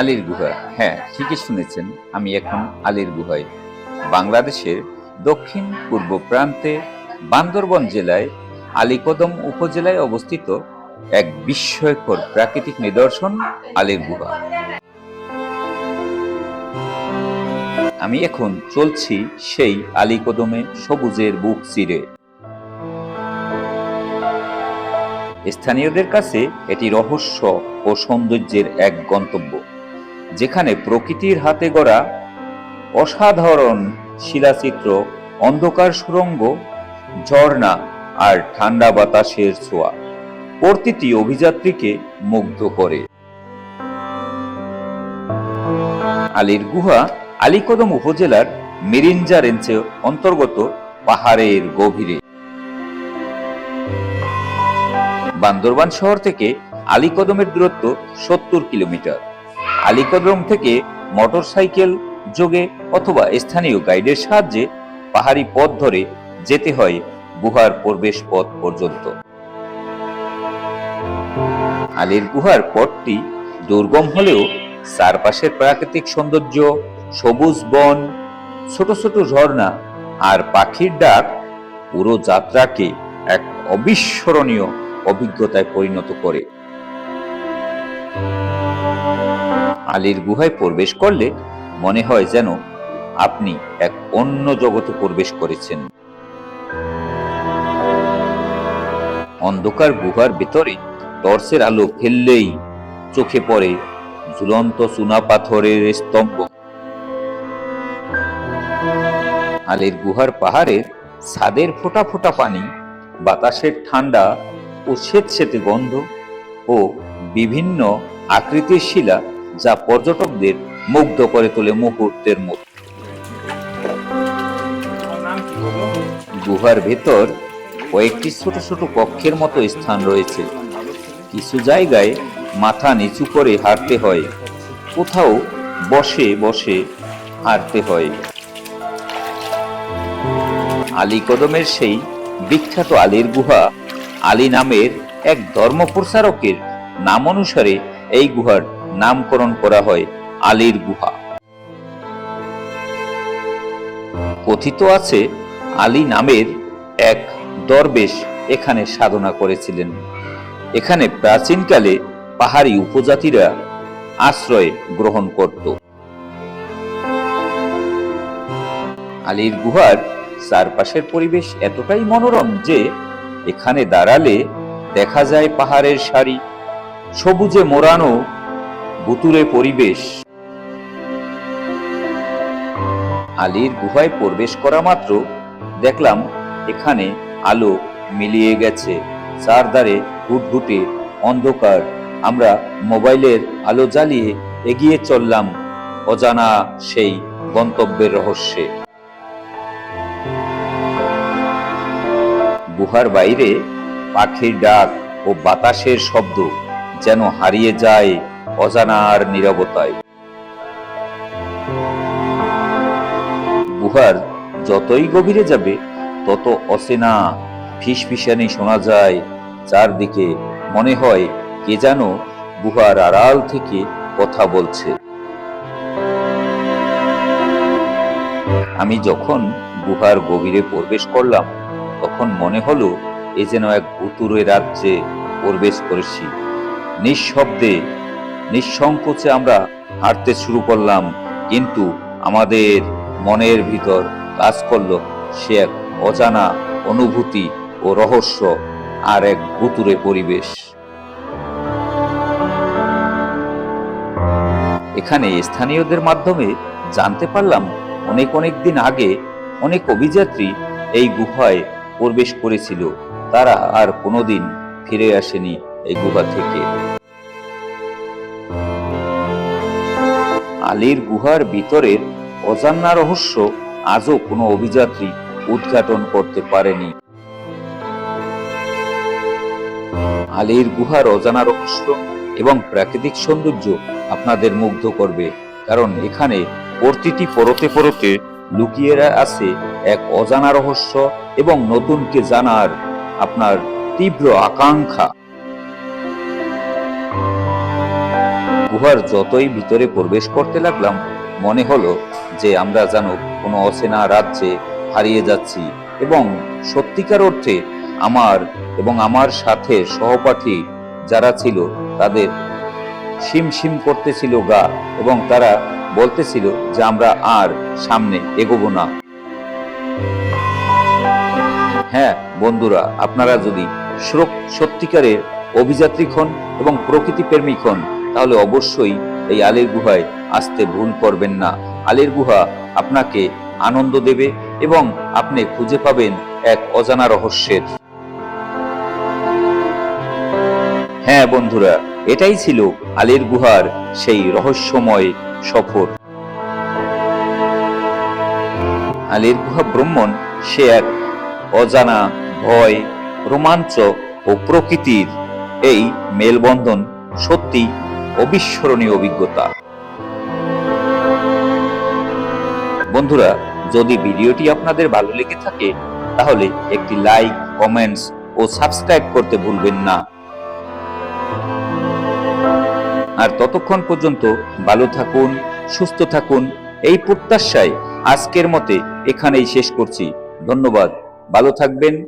আলীর গুহা। হ্যাঁ ঠিকই শুনেছেন, আমি এখন আলীর গুহায়। বাংলাদেশের দক্ষিণ পূর্ব প্রান্তে বান্দরবন জেলায়, আলীকদম উপজেলায় অবস্থিত এক বিস্ময়কর প্রাকৃতিক নিদর্শন আলীর গুহা। আমি এখন চলছি সেই আলীকদমে সবুজের বুক চিরে। স্থানীয়দের কাছে এটি রহস্য ও সৌন্দর্যের এক গন্তব্য। যেখানে প্রকৃতির হাতে গড়া অসাধারণ শিলাচিত্র, অন্ধকার সুরঙ্গ, ঝর্ণা আর ঠান্ডা বাতাসের ছোঁয়া। প্রতিটি অভিযাত্রীকে মুগ্ধ করে। আলীর গুহা আলীকদম উপজেলার মিরিঞ্জা রেঞ্জে অন্তর্গত পাহাড়ের গভীরে। বান্দরবান শহর থেকে আলীকদমের দূরত্ব সত্তর কিলোমিটার। আলীকদম থেকে মোটরসাইকেল যোগে অথবা স্থানীয় গাইডের সাহায্যে পাহাড়ি পথ ধরে যেতে হয় গুহার প্রবেশ পথ পর্যন্ত। আলীর গুহার পথটি দুর্গম হলেও চারপাশের প্রাকৃতিক সৌন্দর্য, সবুজ বন, ছোট ছোট ঝর্ণা আর পাখির ডাক পুরো যাত্রাকে এক অবিস্মরণীয় অভিজ্ঞতায় পরিণত করে। আলীর গুহায় প্রবেশ করলে মনে হয় যেন আপনি এক অন্য জগতে প্রবেশ করেছেন। অন্ধকার গুহার ভেতরে টর্চের আলো ফেললেই চোখে পড়ে ঝুলন্ত চুনা পাথরের স্তম্ভ। আলীর গুহার পাহাড়ের ছাদের ফোটা ফোটা পানি, বাতাসের ঠান্ডা ও স্বেতসেতে গন্ধ ও বিভিন্ন আকৃতির শিলা যা পর্যটকদের মুগ্ধ করে তোলে মুহূর্তের মধ্যে। গুহার ভেতর কয়েকটি ছোট ছোট কক্ষের মতো স্থান রয়েছে। কিছু জায়গায় মাথা নিচু করে হাঁটতে হয়, কোথাও বসে বসে হাঁটতে হয়। আলী কদমের সেই বিখ্যাত আলীর গুহা, আলী নামের এক ধর্ম প্রচারকের নাম অনুসারে এই গুহার নামকরণ করা হয় আলীর গুহা। কথিত আছে, আলী নামের এক দরবেশ এখানে সাধনা করেছিলেন। এখানে প্রাচীনকালে পাহাড়ি উপজাতিরা আশ্রয় গ্রহণ করত। আলীর গুহার চারপাশের পরিবেশ এতটাই মনোরম যে এখানে দাঁড়ালে দেখা যায় পাহাড়ের সারি, সবুজে মোড়ানো ভুতুরে পরিবেশ। আলীর গুহায় প্রবেশ করা মাত্র দেখলাম এখানে আলো মিলিয়ে গেছে। চারধারে ঘুটঘুটে অন্ধকার। আমরা মোবাইলের আলো জ্বালিয়ে এগিয়ে চললাম অজানা সেই গন্তব্যের রহস্যে। গুহার বাইরে পাখির ডাক ও বাতাসের শব্দ যেন হারিয়ে যায় অজানার নীরবতায়। গুহার যতই গভীরে যাবে, তত অচেনা ফিসফিসানি শোনা যায়। চারদিকে মনে হয় কে যেন গুহার আড়াল থেকে কথা বলছে। আমি যখন গুহার গভীরে প্রবেশ করলাম, তখন মনে হলো এ যেন এক ভুতুরে রাজ্যে প্রবেশ করেছি। নিঃশব্দে নিঃসংকোচে আমরা হাঁটতে শুরু করলাম, কিন্তু আমাদের মনের ভিতর কাজ করল সে এক অজানা অনুভূতি ও রহস্য আর এক ভুতুরে পরিবেশ। এখানে স্থানীয়দের মাধ্যমে জানতে পারলাম অনেক অনেক দিন আগে অনেক অভিযাত্রী এই গুহায় প্রবেশ করেছিল। তারা আর কোনোদিন ফিরে আসেনি এই গুহা থেকে। আলীর গুহার ভিতরের অজানা রহস্য আজও কোনো অভিযাত্রী উদ্ঘাটন করতে পারেনি। আলীর গুহার অজানা রহস্য এবং প্রাকৃতিক সৌন্দর্য আপনাদের মুগ্ধ করবে, কারণ এখানে প্রতিটি পরতে পরতে লুকিয়ে আছে এক অজানা রহস্য এবং নতুনকে জানার আপনার তীব্র আকাঙ্ক্ষা। গুহার যতই ভিতরে প্রবেশ করতে লাগলাম, মনে হলো যে আমরা যেন কোনো অচেনা রাজ্যে হারিয়ে যাচ্ছি এবং সত্যিকার অর্থে আমার এবং আমার সাথে সহপাঠী যারা ছিল তাদের শিম শিম করতেছিল গা এবং তারা বলতেছিল যে আমরা আর সামনে এগোবো না। হ্যাঁ বন্ধুরা, আপনারা যদি সত্যিকারের অভিযাত্রী হন এবং প্রকৃতি প্রেমিক হন তাহলে অবশ্যই এই আলের গুহায় আসতে ভুল করবেন না। আলের গুহা আপনাকে আনন্দ দেবে এবং আপনি খুঁজে পাবেন এক অজানা রহস্যের। হ্যাঁ বন্ধুরা, এটাই ছিল আলের গুহার সেই রহস্যময় সফর। আলের গুহা ভ্রমণ, সে এক অজানা ভয়, রোমাঞ্চ ও প্রকৃতির। এই মেলবন্ধন সত্যি অবিস্মরণীয় অভিজ্ঞতা। বন্ধুরা, যদি ভিডিওটি আপনাদের ভালো লেগে থাকে, তাহলে একটি লাইক, কমেন্টস ও সাবস্ক্রাইব করতে ভুলবেন না। আর ততক্ষণ পর্যন্ত ভালো থাকুন, সুস্থ থাকুন, এই প্রত্যাশায় আজকের মতে এখানেই শেষ করছি। ধন্যবাদ। ভালো থাকবেন।